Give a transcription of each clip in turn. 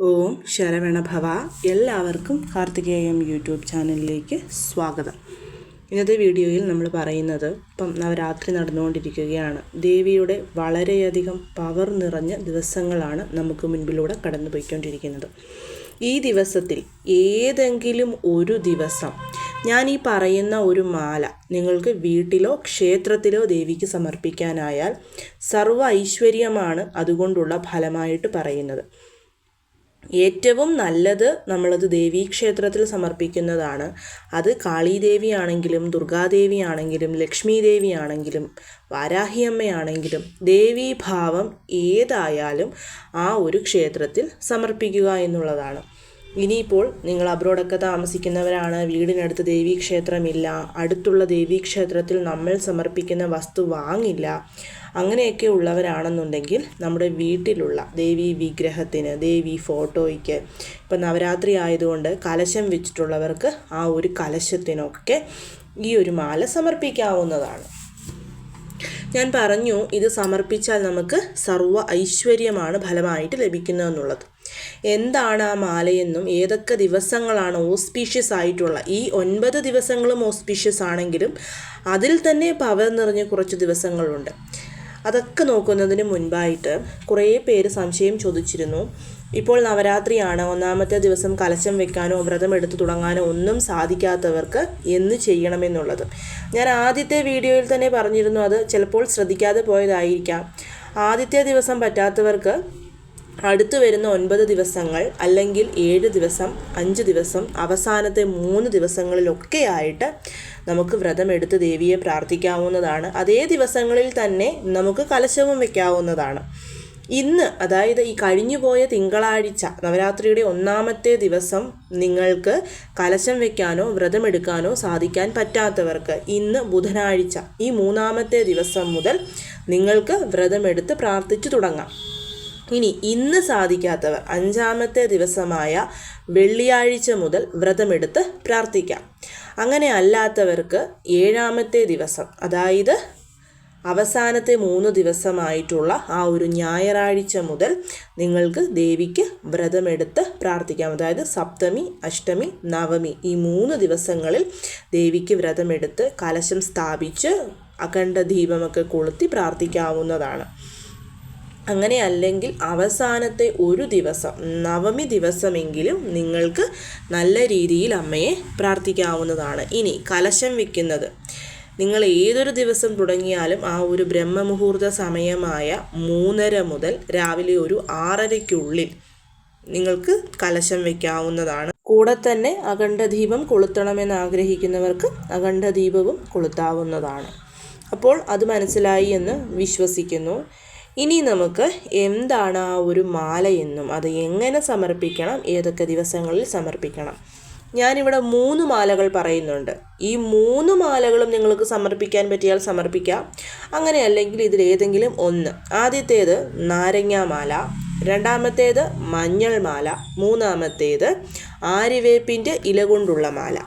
ഓം ശരവണഭവ എല്ലാവർക്കും കാർത്തികേയം യൂട്യൂബ് ചാനലിലേക്ക് സ്വാഗതം. ഇന്നത്തെ വീഡിയോയിൽ നമ്മൾ പറയുന്നത് ഇപ്പം നവരാത്രി നടന്നുകൊണ്ടിരിക്കുകയാണ്. ദേവിയുടെ വളരെയധികം പവർ നിറഞ്ഞ ദിവസങ്ങളാണ് നമുക്ക് മുൻപിലൂടെ കടന്നു പോയിക്കൊണ്ടിരിക്കുന്നത് ഈ ദിവസത്തിൽ ഏതെങ്കിലും ഒരു ദിവസം ഞാൻ ഈ പറയുന്ന ഒരു മാല നിങ്ങൾക്ക് വീട്ടിലോ ക്ഷേത്രത്തിലോ ദേവിക്ക് സമർപ്പിക്കാനായാൽ സർവ ഐശ്വര്യമാണ് അതുകൊണ്ടുള്ള ഫലമായിട്ട് പറയുന്നത്. ഏറ്റവും നല്ലത് നമ്മളത് ദേവീക്ഷേത്രത്തിൽ സമർപ്പിക്കുന്നതാണ്. അത് കാളീദേവി ആണെങ്കിലും ദുർഗാദേവി ആണെങ്കിലും ലക്ഷ്മി ദേവി ആണെങ്കിലും വാരാഹിയമ്മയാണെങ്കിലും ദേവീഭാവം ഏതായാലും ആ ഒരു ക്ഷേത്രത്തിൽ സമർപ്പിക്കുക എന്നുള്ളതാണ്. ഇനിയിപ്പോൾ നിങ്ങൾ അബ്രോഡൊക്കെ താമസിക്കുന്നവരാണ് വീടിനടുത്ത് ദേവീക്ഷേത്രമില്ല അടുത്തുള്ള ദേവീക്ഷേത്രത്തിൽ നമ്മൾ സമർപ്പിക്കുന്ന വസ്തു വാങ്ങില്ല അങ്ങനെയൊക്കെ ഉള്ളവരാണെന്നുണ്ടെങ്കിൽ നമ്മുടെ വീട്ടിലുള്ള ദേവി വിഗ്രഹത്തിന് ദേവി ഫോട്ടോയ്ക്ക് ഇപ്പം നവരാത്രി ആയതുകൊണ്ട് കലശം വെച്ചിട്ടുള്ളവർക്ക് ആ ഒരു കലശത്തിനൊക്കെ ഈ ഒരു മാല സമർപ്പിക്കാവുന്നതാണ്. ഞാൻ പറഞ്ഞു ഇത് സമർപ്പിച്ചാൽ നമുക്ക് സർവ ഐശ്വര്യമാണ് ഫലമായിട്ട് ലഭിക്കുന്നതെന്നുള്ളത്. എന്താണ് ആ മാലയെന്നും ഏതൊക്കെ ദിവസങ്ങളാണ് ഓസ്പീഷ്യസ് ആയിട്ടുള്ള ഈ ഒൻപത് ദിവസങ്ങളും ഓസ്പീഷ്യസ് ആണെങ്കിലും അതിൽ തന്നെ പവർ നിറഞ്ഞ കുറച്ച് ദിവസങ്ങളുണ്ട്. അതൊക്കെ നോക്കുന്നതിന് മുൻപായിട്ട് കുറേ പേര് സംശയം ചോദിച്ചിരുന്നു. ഇപ്പോൾ നവരാത്രിയാണ് ഒന്നാമത്തെ ദിവസം കലശം വെക്കാനോ വ്രതം എടുത്തു തുടങ്ങാനോ ഒന്നും സാധിക്കാത്തവർക്ക് എന്ന് ചെയ്യണമെന്നുള്ളത്. ഞാൻ ആദ്യത്തെ വീഡിയോയിൽ തന്നെ പറഞ്ഞിരുന്നു അത് ചിലപ്പോൾ ശ്രദ്ധിക്കാതെ പോയതായിരിക്കാം. ആദ്യത്തെ ദിവസം പറ്റാത്തവർക്ക് അടുത്തു വരുന്ന ഒൻപത് ദിവസങ്ങൾ അല്ലെങ്കിൽ ഏഴ് ദിവസം അഞ്ച് ദിവസം അവസാനത്തെ മൂന്ന് ദിവസങ്ങളിലൊക്കെയായിട്ട് നമുക്ക് വ്രതമെടുത്ത് ദേവിയെ പ്രാർത്ഥിക്കാവുന്നതാണ്. അതേ ദിവസങ്ങളിൽ തന്നെ നമുക്ക് കലശവും വയ്ക്കാവുന്നതാണ് ഇന്ന് അതായത് ഈ കഴിഞ്ഞുപോയ തിങ്കളാഴ്ച നവരാത്രിയുടെ ഒന്നാമത്തെ ദിവസം നിങ്ങൾക്ക് കലശം വെക്കാനോ വ്രതമെടുക്കാനോ സാധിക്കാൻ പറ്റാത്തവർക്ക് ഇന്ന് ബുധനാഴ്ച ഈ മൂന്നാമത്തെ ദിവസം മുതൽ നിങ്ങൾക്ക് വ്രതമെടുത്ത് പ്രാർത്ഥിച്ചു തുടങ്ങാം. ഇനി ഇന്ന് സാധിക്കാത്തവർ അഞ്ചാമത്തെ ദിവസമായ വെള്ളിയാഴ്ച മുതൽ വ്രതമെടുത്ത് പ്രാർത്ഥിക്കാം. അങ്ങനെ അല്ലാത്തവർക്ക് ഏഴാമത്തെ ദിവസം അതായത് അവസാനത്തെ മൂന്ന് ദിവസമായിട്ടുള്ള ആ ഒരു ഞായറാഴ്ച മുതൽ നിങ്ങൾക്ക് ദേവിക്ക് വ്രതമെടുത്ത് പ്രാർത്ഥിക്കാം. അതായത് സപ്തമി അഷ്ടമി നവമി ഈ മൂന്ന് ദിവസങ്ങളിൽ ദേവിക്ക് വ്രതമെടുത്ത് കലശം സ്ഥാപിച്ച് അഖണ്ഡ ദീപമൊക്കെ കൊളുത്തി പ്രാർത്ഥിക്കാവുന്നതാണ്. അങ്ങനെ അല്ലെങ്കിൽ അവസാനത്തെ ഒരു ദിവസം നവമി ദിവസമെങ്കിലും നിങ്ങൾക്ക് നല്ല രീതിയിൽ അമ്മയെ പ്രാർത്ഥിക്കാവുന്നതാണ്. ഇനി കലശം വയ്ക്കുന്നത്. നിങ്ങൾ ഏതൊരു ദിവസം തുടങ്ങിയാലും ആ ഒരു ബ്രഹ്മമുഹൂർത്ത സമയമായ മൂന്നര മുതൽ രാവിലെ ഒരു ആറരയ്ക്കുള്ളിൽ നിങ്ങൾക്ക് കലശം വയ്ക്കാവുന്നതാണ്. കൂടെ തന്നെ അഖണ്ഡദീപം കൊളുത്തണമെന്ന് ആഗ്രഹിക്കുന്നവർക്ക് അഖണ്ഡദീപവും കൊളുത്താവുന്നതാണ്. അപ്പോൾ അത് മനസ്സിലായി എന്ന് വിശ്വസിക്കുന്നു. ഇനി നമുക്ക് എന്താണ് ആ ഒരു മാല എന്നും അത് എങ്ങനെ സമർപ്പിക്കണം? ഏതൊക്കെ ദിവസങ്ങളിൽ സമർപ്പിക്കണം? ഞാനിവിടെ മൂന്ന് മാലകൾ പറയുന്നുണ്ട്. ഈ മൂന്ന് മാലകളും നിങ്ങൾക്ക് സമർപ്പിക്കാൻ പറ്റിയാൽ സമർപ്പിക്കാം. അങ്ങനെ അല്ലെങ്കിൽ ഇതിലേതെങ്കിലും ഒന്ന്. ആദ്യത്തേത് നാരങ്ങാമാല രണ്ടാമത്തേത് മഞ്ഞൾ മാല മൂന്നാമത്തേത് ആര്യവേപ്പിന്റെ ഇല കൊണ്ടുള്ള മാല.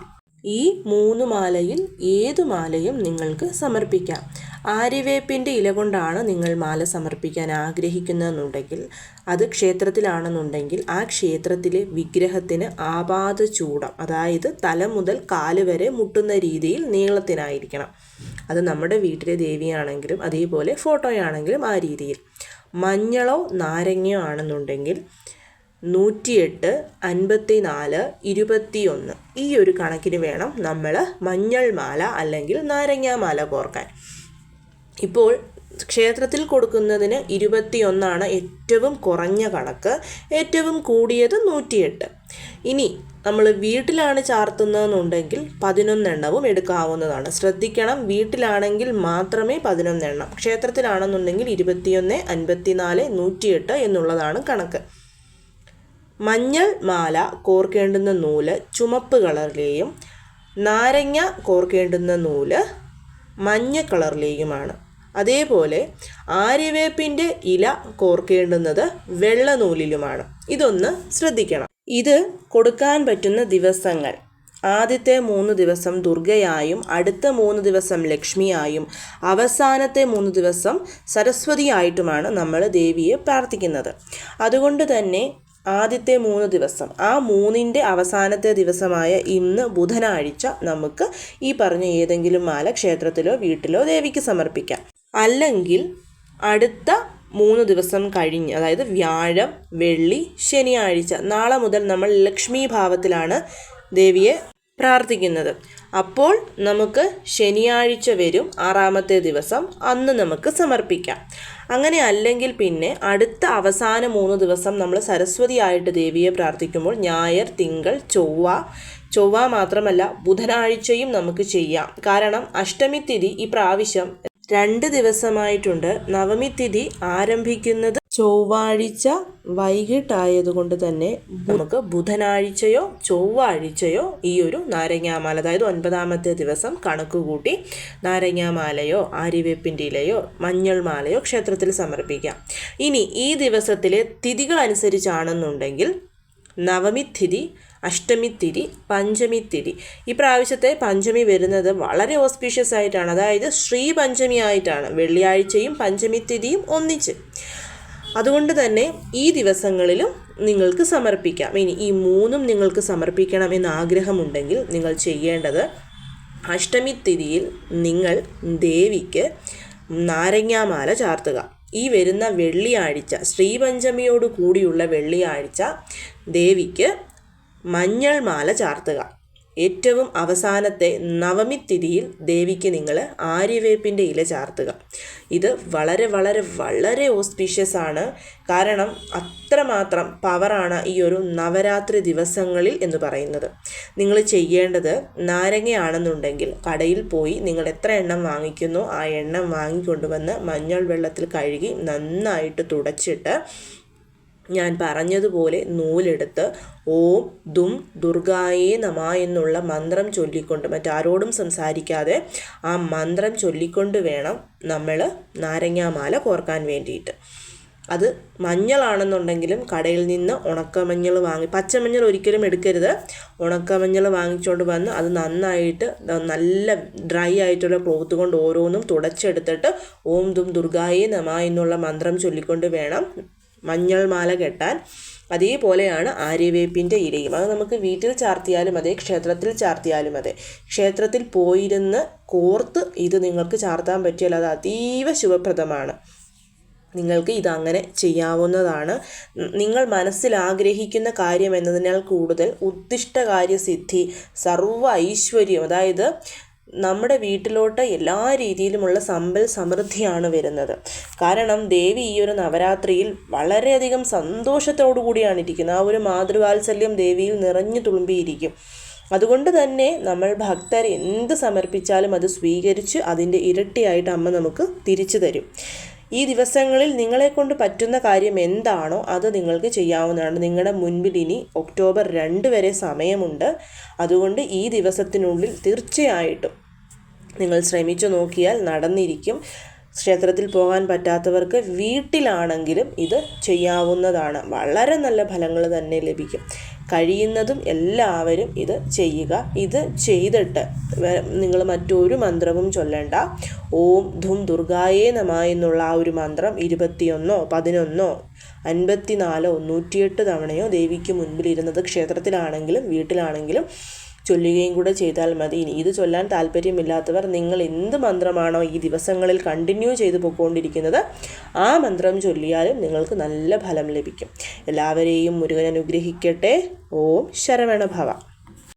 ഈ മൂന്ന് മാലയിൽ ഏതു മാലയും നിങ്ങൾക്ക് സമർപ്പിക്കാം. ആര്യവേപ്പിന്റെ ഇല കൊണ്ടാണ് നിങ്ങൾ മാല സമർപ്പിക്കാൻ ആഗ്രഹിക്കുന്നതെന്നുണ്ടെങ്കിൽ അത് ക്ഷേത്രത്തിലാണെന്നുണ്ടെങ്കിൽ ആ ക്ഷേത്രത്തിലെ വിഗ്രഹത്തിന് ആപാത ചൂടം അതായത് തല മുതൽ കാൽ വരെ മുട്ടുന്ന രീതിയിൽ നീളത്തിനായിരിക്കണം. അത് നമ്മുടെ വീട്ടിലെ ദേവിയാണെങ്കിലും അതേപോലെ ഫോട്ടോയാണെങ്കിലും ആ രീതിയിൽ. മഞ്ഞളോ നാരങ്ങയോ ആണെന്നുണ്ടെങ്കിൽ നൂറ്റിയെട്ട് അൻപത്തി നാല് ഇരുപത്തിയൊന്ന്. ഈ ഒരു കണക്കിന് വേണം നമ്മൾ മഞ്ഞൾ മാല അല്ലെങ്കിൽ നാരങ്ങാമാല കോർക്കാൻ. ഇപ്പോൾ ക്ഷേത്രത്തിൽ കൊടുക്കുന്നതിന് ഇരുപത്തിയൊന്നാണ് ഏറ്റവും കുറഞ്ഞ കണക്ക് ഏറ്റവും കൂടിയത് നൂറ്റിയെട്ട്. ഇനി നമ്മൾ വീട്ടിലാണ് ചാർത്തുന്നതെന്നുണ്ടെങ്കിൽ പതിനൊന്നെണ്ണവും എടുക്കാവുന്നതാണ്. ശ്രദ്ധിക്കണം വീട്ടിലാണെങ്കിൽ മാത്രമേ പതിനൊന്നെണ്ണം. ക്ഷേത്രത്തിലാണെന്നുണ്ടെങ്കിൽ ഇരുപത്തിയൊന്ന് അൻപത്തിനാല് നൂറ്റിയെട്ട് എന്നുള്ളതാണ് കണക്ക്. മഞ്ഞൾ മാല കോർക്കേണ്ടുന്ന നൂൽ ചുമപ്പ് കളറിലെയും നാരങ്ങ കോർക്കേണ്ടുന്ന നൂൽ മഞ്ഞ കളറിലെയുമാണ്. അതേപോലെ ആര്യവേപ്പിന്റെ ഇല കോർക്കേണ്ടുന്നത് വെള്ള നൂലിലുമാണ് ഇതൊന്ന് ശ്രദ്ധിക്കണം. ഇത് കൊടുക്കാൻ പറ്റുന്ന ദിവസങ്ങൾ. ആദ്യത്തെ മൂന്ന് ദിവസം ദുർഗയായും അടുത്ത മൂന്ന് ദിവസം ലക്ഷ്മിയായും അവസാനത്തെ മൂന്ന് ദിവസം സരസ്വതിയായിട്ടുമാണ് നമ്മൾ ദേവിയെ പ്രാർത്ഥിക്കുന്നത്. അതുകൊണ്ട് തന്നെ ആദ്യത്തെ മൂന്ന് ദിവസം ആ മൂന്നിന്റെ അവസാനത്തെ ദിവസമായ ഇന്ന് ബുധനാഴ്ച നമുക്ക് ഈ പറഞ്ഞ ഏതെങ്കിലും മാല ക്ഷേത്രത്തിലോ വീട്ടിലോ ദേവിക്ക് സമർപ്പിക്കാം. അല്ലെങ്കിൽ അടുത്ത മൂന്ന് ദിവസം കഴിഞ്ഞ് അതായത് വ്യാഴം വെള്ളി ശനിയാഴ്ച നാളെ മുതൽ നമ്മൾ ലക്ഷ്മി ഭാവത്തിലാണ് ദേവിയെ പ്രാർത്ഥിക്കുന്നത്. അപ്പോൾ നമുക്ക് ശനിയാഴ്ച വരും ആറാമത്തെ ദിവസം അന്ന് നമുക്ക് സമർപ്പിക്കാം. അങ്ങനെ അല്ലെങ്കിൽ പിന്നെ അടുത്ത അവസാന മൂന്ന് ദിവസം നമ്മൾ സരസ്വതിയായിട്ട് ദേവിയെ പ്രാർത്ഥിക്കുമ്പോൾ ഞായർ തിങ്കൾ ചൊവ്വ ചൊവ്വ മാത്രമല്ല ബുധനാഴ്ചയും നമുക്ക് ചെയ്യാം. കാരണം അഷ്ടമി തിഥി ഈ പ്രാവശ്യം രണ്ട് ദിവസമായിട്ടുണ്ട് നവമി തിഥി ആരംഭിക്കുന്നത്. ചൊവ്വാഴ്ച വൈകിട്ടായതുകൊണ്ട് തന്നെ നമുക്ക് ബുധനാഴ്ചയോ ചൊവ്വാഴ്ചയോ ഈ ഒരു നാരങ്ങാമാല അതായത് ഒൻപതാമത്തെ ദിവസം കണക്കുകൂട്ടി നാരങ്ങാമാലയോ ആര്യവേപ്പിന്റെ ഇലയോ മഞ്ഞൾ മാലയോ ക്ഷേത്രത്തിൽ സമർപ്പിക്കാം. ഇനി ഈ ദിവസത്തിലെ തിഥികൾ അനുസരിച്ചാണെന്നുണ്ടെങ്കിൽ നവമി തിഥി അഷ്ടമി തിരി പഞ്ചമി തിരി ഈ പ്രാവശ്യത്തെ പഞ്ചമി വരുന്നത് വളരെ ഓസ്പീഷ്യസ് ആയിട്ടാണ്. അതായത് ശ്രീ പഞ്ചമി ആയിട്ടാണ്. വെള്ളിയാഴ്ചയും പഞ്ചമി തിരിയും ഒന്നിച്ച്. അതുകൊണ്ട് തന്നെ ഈ ദിവസങ്ങളിലും നിങ്ങൾക്ക് സമർപ്പിക്കാം. ഇനി ഈ മൂന്നും നിങ്ങൾക്ക് സമർപ്പിക്കണം എന്ന് ആഗ്രഹമുണ്ടെങ്കിൽ നിങ്ങൾ ചെയ്യേണ്ടത് അഷ്ടമി തിരിയിൽ നിങ്ങൾ ദേവിക്ക് നാരങ്ങാമാല ചാർത്തുക. ഈ വരുന്ന വെള്ളിയാഴ്ച ശ്രീപഞ്ചമിയോട് കൂടിയുള്ള വെള്ളിയാഴ്ച ദേവിക്ക് മഞ്ഞൾ മാല ചാർത്തുക. ഏറ്റവും അവസാനത്തെ നവമി തിഥിയിൽ ദേവിക്ക് നിങ്ങൾ ആര്യവേപ്പിന്റെ ഇല ചാർത്തുക. ഇത് വളരെ വളരെ വളരെ ഓസ്പീഷ്യസ് ആണ്. കാരണം അത്രമാത്രം പവറാണ് ഈ ഒരു നവരാത്രി ദിവസങ്ങളിൽ എന്ന് പറയുന്നത്. നിങ്ങൾ ചെയ്യേണ്ടത് നാരങ്ങയാണെന്നുണ്ടെങ്കിൽ കടയിൽ പോയി നിങ്ങൾ എത്ര എണ്ണം വാങ്ങിക്കുന്നു ആ എണ്ണം വാങ്ങിക്കൊണ്ടുവന്ന് മഞ്ഞൾ വെള്ളത്തിൽ കഴുകി നന്നായിട്ട് തുടച്ചിട്ട് ഞാൻ പറഞ്ഞതുപോലെ നൂലെടുത്ത് ഓം ദും ദുർഗായേ നമ എന്നുള്ള മന്ത്രം ചൊല്ലിക്കൊണ്ട് മറ്റാരോടും സംസാരിക്കാതെ ആ മന്ത്രം ചൊല്ലിക്കൊണ്ട് വേണം നമ്മൾ നാരങ്ങാമാല കോർക്കാൻ വേണ്ടിയിട്ട്. അത് മഞ്ഞളാണെന്നുണ്ടെങ്കിലും കടയിൽ നിന്ന് ഉണക്കമഞ്ഞൾ വാങ്ങി പച്ചമഞ്ഞൾ ഒരിക്കലും എടുക്കരുത്. ഉണക്കമഞ്ഞൾ വാങ്ങിച്ചുകൊണ്ട് വന്ന് അത് നന്നായിട്ട് നല്ല ഡ്രൈ ആയിട്ടുള്ള ക്ലോത്ത് കൊണ്ട് ഓരോന്നും തുടച്ചെടുത്തിട്ട് ഓം ദും ദുർഗായേ നമ എന്നുള്ള മന്ത്രം ചൊല്ലിക്കൊണ്ട് വേണം മഞ്ഞൾ മാല കെട്ടാൻ അതേപോലെയാണ് ആര്യവേപ്പിന്റെ ഇലയും. അത് നമുക്ക് വീട്ടിൽ ചാർത്തിയാലും അതെ ക്ഷേത്രത്തിൽ ചാർത്തിയാലും അതെ. ക്ഷേത്രത്തിൽ പോയിരുന്ന് കോർത്ത് ഇത് നിങ്ങൾക്ക് ചാർത്താൻ പറ്റിയാൽ അത് അതീവ ശുഭപ്രദമാണ്. നിങ്ങൾക്ക് ഇതങ്ങനെ ചെയ്യാവുന്നതാണ്. നിങ്ങൾ മനസ്സിൽ ആഗ്രഹിക്കുന്ന കാര്യം എന്നതിനാൽ കൂടുതൽ ഉദ്ദിഷ്ടകാര്യസിദ്ധി സർവ ഐശ്വര്യം അതായത് നമ്മുടെ വീട്ടിലോട്ട് എല്ലാ രീതിയിലുമുള്ള സമ്പൽ സമൃദ്ധിയാണ് വരുന്നത്. കാരണം ദേവി ഈ ഒരു നവരാത്രിയിൽ വളരെയധികം സന്തോഷത്തോടു കൂടിയാണ് ഇരിക്കുന്നത്. ആ ഒരു മാതൃവാത്സല്യം ദേവിയിൽ നിറഞ്ഞു തുളുമ്പിയിരിക്കും. അതുകൊണ്ട് തന്നെ നമ്മൾ ഭക്തർ എന്ത് സമർപ്പിച്ചാലും അത് സ്വീകരിച്ച് അതിന്റെ ഇരട്ടിയായിട്ട് അമ്മ നമുക്ക് തിരിച്ചു തരും. ഈ ദിവസങ്ങളിൽ നിങ്ങളെ കൊണ്ട് പറ്റുന്ന കാര്യം എന്താണോ അത് നിങ്ങൾക്ക് ചെയ്യാവുന്നതാണ്. നിങ്ങളുടെ മുൻപിൽ ഇനി ഒക്ടോബർ രണ്ട് വരെ സമയമുണ്ട്. അതുകൊണ്ട് ഈ ദിവസത്തിനുള്ളിൽ തീർച്ചയായിട്ടും നിങ്ങൾ ശ്രമിച്ചു നോക്കിയാൽ നടന്നിരിക്കും. ക്ഷേത്രത്തിൽ പോകാൻ പറ്റാത്തവർക്ക് വീട്ടിലാണെങ്കിലും ഇത് ചെയ്യാവുന്നതാണ്. വളരെ നല്ല ഫലങ്ങൾ തന്നെ ലഭിക്കും. കഴിയുന്നതും എല്ലാവരും ഇത് ചെയ്യുക. ഇത് ചെയ്തിട്ട് നിങ്ങൾ മറ്റൊരു മന്ത്രവും ചൊല്ലണ്ട. ഓം ധും ദുർഗായേ നമ എന്നുള്ള ആ ഒരു മന്ത്രം ഇരുപത്തിയൊന്നോ പതിനൊന്നോ അൻപത്തിനാലോ നൂറ്റിയെട്ട് തവണയോ ദേവിക്ക് മുൻപിൽ ഇരുന്നത് ക്ഷേത്രത്തിലാണെങ്കിലും വീട്ടിലാണെങ്കിലും ചൊല്ലുകയും കൂടെ ചെയ്താൽ മതി. ഇനി ഇത് ചൊല്ലാൻ താല്പര്യമില്ലാത്തവർ നിങ്ങൾ എന്ത് മന്ത്രമാണോ ഈ ദിവസങ്ങളിൽ കണ്ടിന്യൂ ചെയ്തു പോയിക്കൊണ്ടിരിക്കുന്നത് ആ മന്ത്രം ചൊല്ലിയാലും നിങ്ങൾക്ക് നല്ല ഫലം ലഭിക്കും. എല്ലാവരെയും മുരുകൻ അനുഗ്രഹിക്കട്ടെ. ഓം ശരവണഭവ.